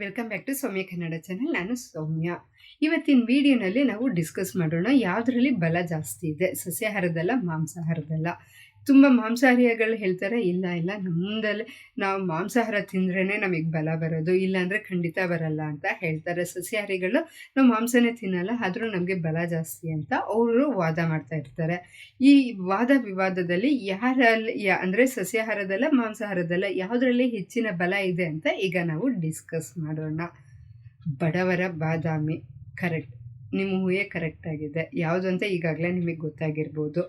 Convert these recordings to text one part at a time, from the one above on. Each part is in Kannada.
Welcome back to Soumya Kannada channel ನಾನು ಸೌಮ್ಯ. ಇವತ್ತಿನ ವಿಡಿಯೋನಲ್ಲಿ ನಾವು ಡಿಸ್ಕಸ್ ಮಾಡೋಣ ಯಾವುದರಲ್ಲಿ ಬಲ ಜಾಸ್ತಿ ಇದೆ. ಸಸ್ಯಾಹಾರದಲ್ಲ ಮಾಂಸಾಹಾರದಲ್ಲ. ತುಂಬ ಮಾಂಸಾಹಾರಿಗಳು ಹೇಳ್ತಾರೆ, ಇಲ್ಲ ಇಲ್ಲ ನಮ್ಮದಲ್ಲೇ ನಾವು ಮಾಂಸಾಹಾರ ತಿಂದ್ರೇ ನಮಗೆ ಬಲ ಬರೋದು, ಇಲ್ಲಾಂದರೆ ಖಂಡಿತ ಬರಲ್ಲ ಅಂತ ಹೇಳ್ತಾರೆ ಸಸ್ಯಾಹಾರಿಗಳು. ನಾವು ಮಾಂಸನೇ ತಿನ್ನಲ್ಲ, ಆದರೂ ನಮಗೆ ಬಲ ಜಾಸ್ತಿ ಅಂತ ಅವರು ವಾದ ಮಾಡ್ತಾ ಇರ್ತಾರೆ. ಈ ವಾದ ವಿವಾದದಲ್ಲಿ ಯಾರಲ್ಲಿ ಯಾ, ಅಂದರೆ ಸಸ್ಯಾಹಾರದಲ್ಲ, ಮಾಂಸಾಹಾರದಲ್ಲ, ಯಾವುದರಲ್ಲಿ ಹೆಚ್ಚಿನ ಬಲ ಇದೆ ಅಂತ ಈಗ ನಾವು ಡಿಸ್ಕಸ್ ಮಾಡೋಣ. ಬಡವರ ಬಾದಾಮಿ, ಕರೆಕ್ಟ್. ನಿಮ್ಮ ಊಹೆ ಕರೆಕ್ಟ್ ಆಗಿದೆ. ಯಾವುದು ಅಂತ ಈಗಾಗಲೇ ನಿಮಗೆ ಗೊತ್ತಾಗಿರ್ಬೋದು.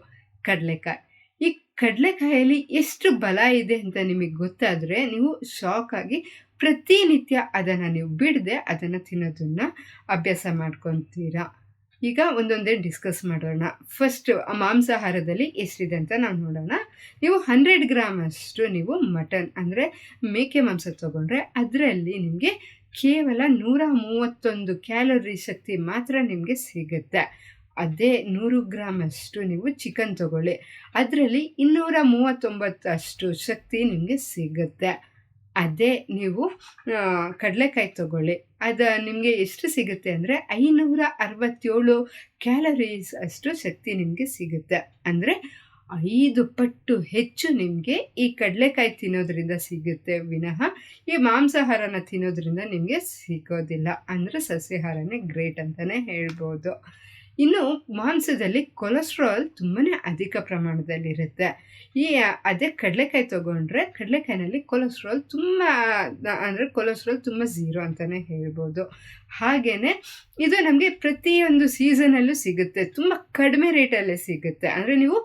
ಕಡಲೆಕಾಯಿ. ಈ ಕಡಲೆಕಾಯಲ್ಲಿ ಎಷ್ಟು ಬಲ ಇದೆ ಅಂತ ನಿಮಗೆ ಗೊತ್ತಾದರೆ ನೀವು ಶಾಕ್ ಆಗಿ ಪ್ರತಿನಿತ್ಯ ಅದನ್ನು ನೀವು ಬಿಡದೆ ಅದನ್ನು ತಿನ್ನೋದನ್ನು ಅಭ್ಯಾಸ ಮಾಡ್ಕೊತೀರಾ. ಈಗ ಒಂದೊಂದೇ ಡಿಸ್ಕಸ್ ಮಾಡೋಣ. ಫಸ್ಟ್ ಮಾಂಸಾಹಾರದಲ್ಲಿ ಎಷ್ಟಿದೆ ಅಂತ ನಾವು ನೋಡೋಣ. ನೀವು ಹಂಡ್ರೆಡ್ ಗ್ರಾಮ್ ಅಷ್ಟು ನೀವು ಮಟನ್ ಅಂದರೆ ಮೇಕೆ ಮಾಂಸ ತೊಗೊಂಡ್ರೆ ಅದರಲ್ಲಿ ನಿಮಗೆ ಕೇವಲ ನೂರ ಮೂವತ್ತೊಂದು ಕ್ಯಾಲೋರಿ ಶಕ್ತಿ ಮಾತ್ರ ನಿಮಗೆ ಸಿಗುತ್ತೆ. ಅದೇ ನೂರು ಗ್ರಾಮ್ ಅಷ್ಟು ನೀವು ಚಿಕನ್ ತಗೊಳ್ಳಿ. ಅದರಲ್ಲಿ ಇನ್ನೂರ ಮೂವತ್ತೊಂಬತ್ತಷ್ಟು ಶಕ್ತಿ ನಿಮಗೆ ಸಿಗುತ್ತೆ. ಅದೇ ನೀವು ಕಡಲೆಕಾಯಿ ತಗೊಳ್ಳಿ. ಅದು ನಿಮಗೆ ಎಷ್ಟು ಸಿಗುತ್ತೆ ಅಂದರೆ ಐನೂರ ಅರವತ್ತೇಳು ಕ್ಯಾಲರೀಸ್ ಅಷ್ಟು ಶಕ್ತಿ ನಿಮಗೆ ಸಿಗುತ್ತೆ. ಅಂದರೆ ಐದು ಪಟ್ಟು ಹೆಚ್ಚು ನಿಮಗೆ ಈ ಕಡಲೆಕಾಯಿ ತಿನ್ನೋದ್ರಿಂದ ಸಿಗುತ್ತೆ. ವಿನಃ ಈ ಮಾಂಸಾಹಾರನ ತಿನ್ನೋದ್ರಿಂದ ನಿಮಗೆ ಸಿಗೋದಿಲ್ಲ. ಅಂದರೆ ಸಸ್ಯಾಹಾರನೇ ಗ್ರೇಟ್ ಅಂತಲೇ ಹೇಳ್ಬೋದು. ಇನ್ನು ಮಾಂಸದಲ್ಲಿ ಕೊಲೆಸ್ಟ್ರಾಲ್ ತುಂಬಾ ಅಧಿಕ ಪ್ರಮಾಣದಲ್ಲಿರುತ್ತೆ. ಈ ಅದೇ ಕಡಲೆಕಾಯಿ ತೊಗೊಂಡ್ರೆ ಕಡಲೆಕಾಯಿನಲ್ಲಿ ಕೊಲೆಸ್ಟ್ರಾಲ್ ತುಂಬ, ಅಂದರೆ ಕೊಲೆಸ್ಟ್ರಾಲ್ ತುಂಬ ಝೀರೋ ಅಂತಲೇ ಹೇಳ್ಬೋದು. ಹಾಗೆಯೇ ಇದು ನಮಗೆ ಪ್ರತಿಯೊಂದು ಸೀಸನಲ್ಲೂ ಸಿಗುತ್ತೆ. ತುಂಬ ಕಡಿಮೆ ರೇಟಲ್ಲೇ ಸಿಗುತ್ತೆ. ಅಂದರೆ ನೀವು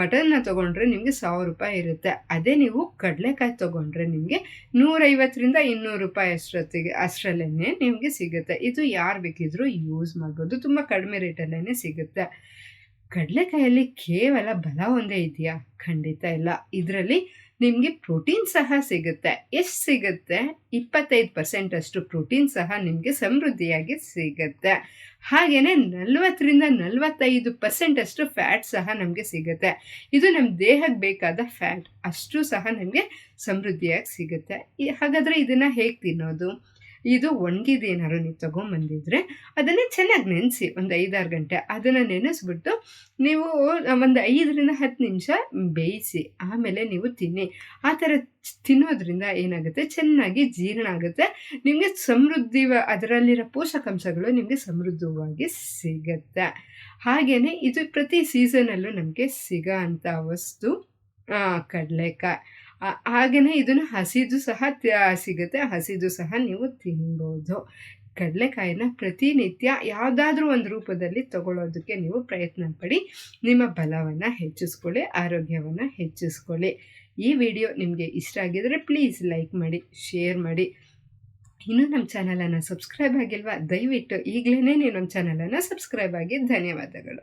ಮಟನ್ನ ತೊಗೊಂಡ್ರೆ ನಿಮಗೆ ಸಾವಿರ ರೂಪಾಯಿ ಇರುತ್ತೆ. ಅದೇ ನೀವು ಕಡಲೆಕಾಯಿ ತೊಗೊಂಡ್ರೆ ನಿಮಗೆ ನೂರೈವತ್ತರಿಂದ ಇನ್ನೂರು ರೂಪಾಯಿ ಅಷ್ಟೊತ್ತಿಗೆ ಅಷ್ಟರಲ್ಲೇ ನಿಮಗೆ ಸಿಗುತ್ತೆ. ಇದು ಯಾರು ಬೇಕಿದ್ರೂ ಯೂಸ್ ಮಾಡ್ಬೋದು. ತುಂಬ ಕಡಿಮೆ ರೇಟಲ್ಲೇ ಸಿಗುತ್ತೆ. ಕಡಲೆಕಾಯಲ್ಲಿ ಕೇವಲ ಬಲ ಒಂದೇ ಇದೆಯಾ? ಖಂಡಿತ ಇಲ್ಲ. ಇದರಲ್ಲಿ ನಿಮಗೆ ಪ್ರೋಟೀನ್ ಸಹ ಸಿಗುತ್ತೆ. ಎಷ್ಟು ಸಿಗುತ್ತೆ? ಇಪ್ಪತ್ತೈದು ಪರ್ಸೆಂಟ್ ಅಷ್ಟು ಪ್ರೋಟೀನ್ ಸಹ ನಿಮಗೆ ಸಮೃದ್ಧಿಯಾಗಿ ಸಿಗುತ್ತೆ. ಹಾಗೆಯೇ ನಲ್ವತ್ತರಿಂದ ನಲವತ್ತೈದು ಪರ್ಸೆಂಟ್ ಅಷ್ಟು ಫ್ಯಾಟ್ ಸಹ ನಮಗೆ ಸಿಗುತ್ತೆ. ಇದು ನಮ್ಮ ದೇಹಕ್ಕೆ ಬೇಕಾದ ಫ್ಯಾಟ್. ಅಷ್ಟು ಸಹ ನಮಗೆ ಸಮೃದ್ಧಿಯಾಗಿ ಸಿಗುತ್ತೆ. ಹಾಗಾದರೆ ಇದನ್ನು ಹೇಗೆ ತಿನ್ನೋದು? ಇದು ಒಣಗಿದ ಏನಾದ್ರು ನೀವು ತೊಗೊಂಬಂದಿದ್ರೆ ಅದನ್ನು ಚೆನ್ನಾಗಿ ನೆನೆಸಿ ಒಂದು ಐದಾರು ಗಂಟೆ ಅದನ್ನು ನೆನೆಸ್ಬಿಟ್ಟು ನೀವು ಒಂದು ಐದರಿಂದ ಹತ್ತು ನಿಮಿಷ ಬೇಯಿಸಿ ಆಮೇಲೆ ನೀವು ತಿನ್ನಿ. ಆ ಥರ ತಿನ್ನೋದ್ರಿಂದ ಏನಾಗುತ್ತೆ? ಚೆನ್ನಾಗಿ ಜೀರ್ಣ ಆಗುತ್ತೆ. ನಿಮಗೆ ಸಮೃದ್ಧಿ ಅದರಲ್ಲಿರೋ ಪೋಷಕಾಂಶಗಳು ನಿಮಗೆ ಸಮೃದ್ಧವಾಗಿ ಸಿಗುತ್ತೆ. ಹಾಗೆಯೇ ಇದು ಪ್ರತಿ ಸೀಸನಲ್ಲೂ ನಮಗೆ ಸಿಗೋ ಅಂಥ ವಸ್ತು ಕಡಲೆಕಾಯಿ. ಹಾಗೆಯೇ ಇದನ್ನು ಹಸಿದು ಸಹ ಸಿಗುತ್ತೆ. ಹಸಿದು ಸಹ ನೀವು ತಿನ್ಬೋದು. ಕಡಲೆಕಾಯಿನ ಪ್ರತಿನಿತ್ಯ ಯಾವುದಾದ್ರೂ ಒಂದು ರೂಪದಲ್ಲಿ ತಗೊಳ್ಳೋದಕ್ಕೆ ನೀವು ಪ್ರಯತ್ನ ಪಡಿ. ನಿಮ್ಮ ಬಲವನ್ನು ಹೆಚ್ಚಿಸ್ಕೊಳ್ಳಿ, ಆರೋಗ್ಯವನ್ನು ಹೆಚ್ಚಿಸ್ಕೊಳ್ಳಿ. ಈ ವಿಡಿಯೋ ನಿಮಗೆ ಇಷ್ಟ ಆಗಿದರೆ ಪ್ಲೀಸ್ ಲೈಕ್ ಮಾಡಿ, ಶೇರ್ ಮಾಡಿ. ಇನ್ನೂ ನಮ್ಮ ಚಾನಲನ್ನು ಸಬ್ಸ್ಕ್ರೈಬ್ ಆಗಿಲ್ವಾ? ದಯವಿಟ್ಟು ಈಗಲೇ ನೀವು ನಮ್ಮ ಚಾನಲನ್ನು ಸಬ್ಸ್ಕ್ರೈಬ್ ಆಗಿ ಧನ್ಯವಾದಗಳು.